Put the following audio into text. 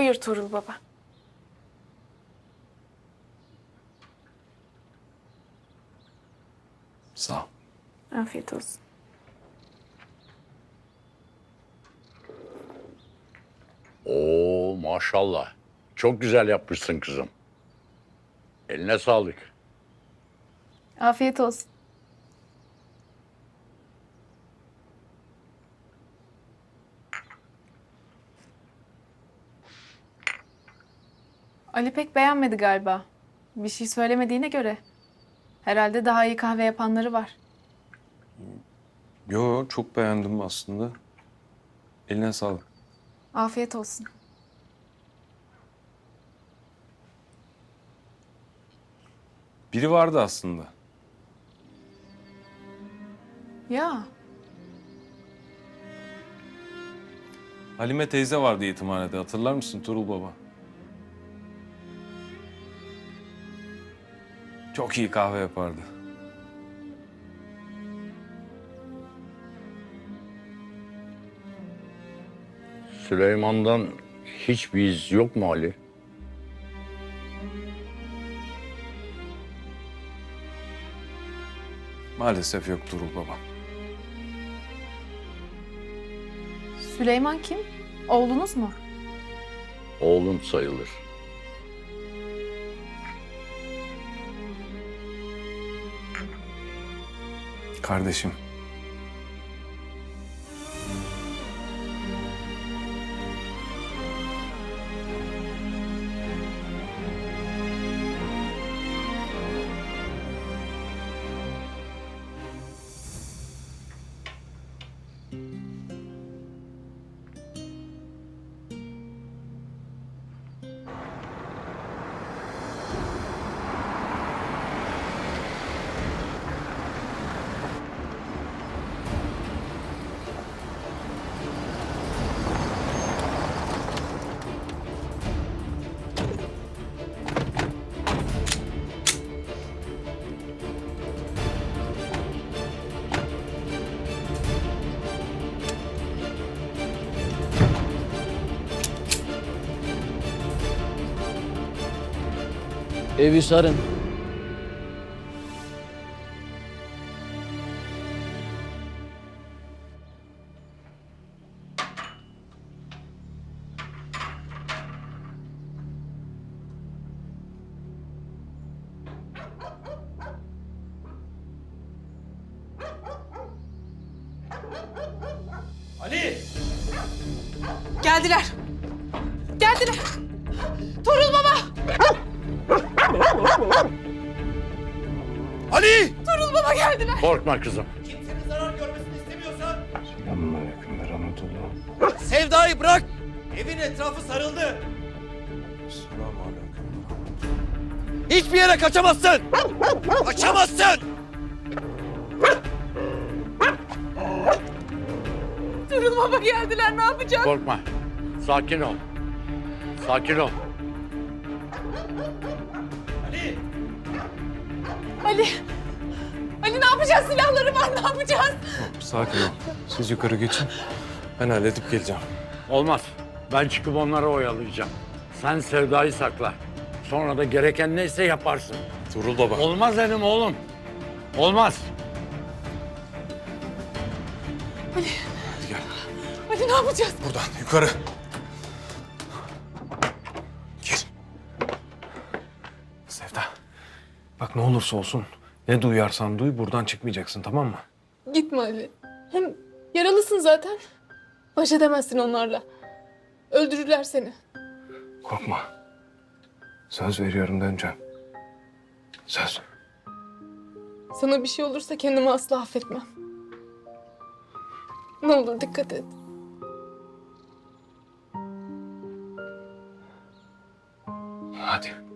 Buyur Tuğrul Baba. Sağ ol. Afiyet olsun. Oo maşallah. Çok güzel yapmışsın kızım. Eline sağlık. Afiyet olsun. Ali pek beğenmedi galiba. Bir şey söylemediğine göre. Herhalde daha iyi kahve yapanları var. Yo çok beğendim aslında. Eline sağlık. Afiyet olsun. Biri vardı aslında. Ya Halime teyze vardı yetimhanede hatırlar mısın Turul Baba? Çok iyi kahve yapardı. Süleyman'dan hiçbir iz yok mu Ali? Maalesef yok Turul Baba. Süleyman kim? Oğlunuz mu? Oğlum sayılır. Kardeşim. Evi sarın. Geldiler. Geldiler. Tuğrul Baba. Ali! Tuğrul Baba geldiler. Korkma kızım. Kimsenin zarar görmesini istemiyorsan Selamünaleyküm ve rahmetullah. Sevda'yı bırak. Evin etrafı sarıldı. Selamünaleyküm. Hiçbir yere kaçamazsın. Kaçamazsın. Tuğrul Baba geldiler. Ne yapacağız? Korkma. Sakin ol. Sakin ol. Ali. Ali. Ali ne yapacağız? Silahları var. Ne yapacağız? Sakin ol. Siz yukarı geçin. Ben halledip geleceğim. Olmaz. Ben çıkıp onları oyalayacağım. Sen Sevda'yı sakla. Sonra da gereken neyse yaparsın. Turul Baba. Olmaz dedim oğlum. Olmaz. Hadi gel. Ali ne yapacağız? Buradan yukarı. Sevda. Bak ne olursa olsun ne duyarsan duy buradan çıkmayacaksın tamam mı? Gitme Ali. Hem yaralısın zaten. Baş edemezsin onlarla. Öldürürler seni. Korkma. Söz veriyorum döneceğim. Söz. Sana bir şey olursa kendimi asla affetmem. Ne olur dikkat et. Hadi.